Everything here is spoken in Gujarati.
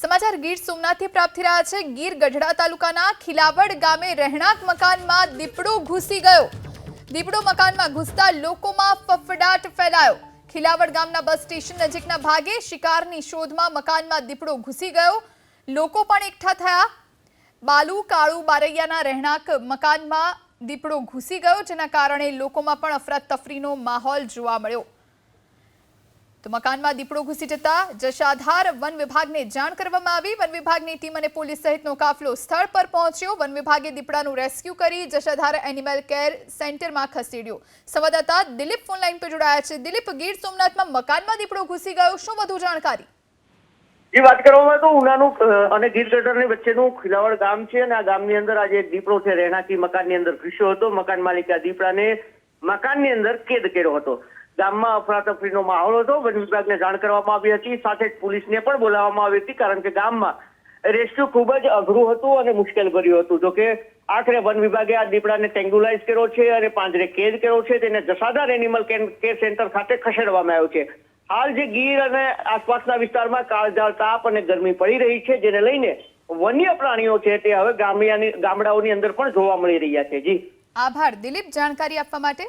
સમાચાર ગીર સોમનાથથી પ્રાપ્ત થઈ રહ્યા છે. ગીર ગઢડા તાલુકાના ખિલાવડ ગામે રહેણાંક મકાનમાં દીપડો ઘૂસી ગયો. દીપડો મકાનમાં ઘૂસતા લોકોમાં ફફડાટ ફેલાયો. ખિલાવડ ગામના બસ સ્ટેશન નજીકના ભાગે શિકારની શોધમાં મકાનમાં દીપડો ઘૂસી ગયો. લોકો પણ એકઠા થયા. બાલુ કાળુ બારૈયાના રહેણાંક મકાનમાં દીપડો ઘૂસી ગયો, જેના કારણે લોકોમાં પણ અફરાતફરીનો માહોલ જોવા મળ્યો. તો મકાનમાં દીપડો ઘૂસી જતા જશાધાર વન વિભાગને જાણ કરવામાં આવી. વન વિભાગની ટીમ અને પોલીસ સહિતનો કાફલો સ્થળ પર પહોંચ્યો. વન વિભાગે દીપડાનું રેસ્ક્યુ કરી જશાધાર એનિમલ કેર સેન્ટરમાં ખસેડ્યો. સંવાદદાતા દિલીપ ફોનલાઈન પર જોડાયા છે. દિલીપ, ગીર સોમનાથમાં મકાનમાં દીપડો ઘૂસી ગયો. શું વધુ જાણકારી? જે વાત કરવામાં તો ઉનાનું અને ગીર ગટરની વચ્ચેનું ખિલાવડ ગામ છે અને આ ગામની અંદર આજે એક દીપડો છે. રહેણાંકી મકાનની અંદર ઘૂસ્યો હતો. મકાન માલિકે આ દીપડાને મકાનની અંદર કેદ કર્યો હતો. ગામમાં અફરાતફરીનો માહોલ હતો. વન વિભાગને જાણ કરવામાં આવી હતી. સાથે જ પોલીસને પણ બોલાવવામાં આવી હતી, કારણ કે ગામમાં રેસ્ક્યુ ખૂબ જ અઘરું હતું અને મુશ્કેલ ભર્યું હતું. જોકે આખરે વન વિભાગે આ દીપડાને ટેંગ્યુલાઇઝ કર્યો છે અને પાંજરે કેદ કર્યો છે. તેને જસાધાર એનિમલ કેર સેન્ટર ખાતે ખસેડવામાં આવ્યો છે. હાલ જે ગીર અને આસપાસના વિસ્તારમાં કાળઝાળ તાપ અને ગરમી પડી રહી છે, જેને લઈને વન્ય પ્રાણીઓ છે તે હવે ગામડાઓની અંદર પણ જોવા મળી રહ્યા છે. જી. આભાર. દિલીપ, જાણકારી આપવા માટે?